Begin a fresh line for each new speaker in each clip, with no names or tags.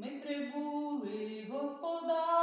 Ми прибули, господарю,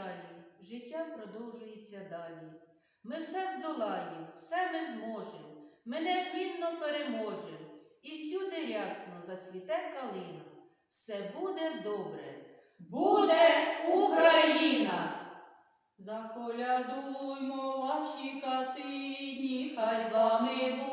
печалі, життя продовжується далі. Ми все здолаємо, все ми зможемо, ми неодмінно переможемо, і всюди рясно зацвіте калина. Все буде добре. Буде Україна!
заколядуймо ваші хатині,
Хай з вами буде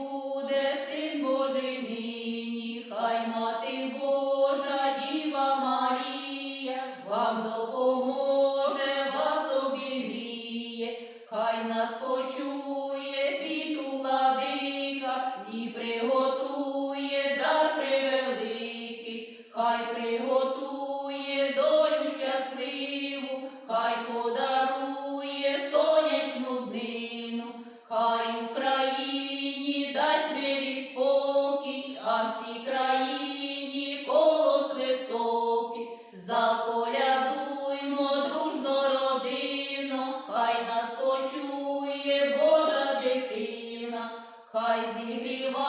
хай нас почує. Pois vivo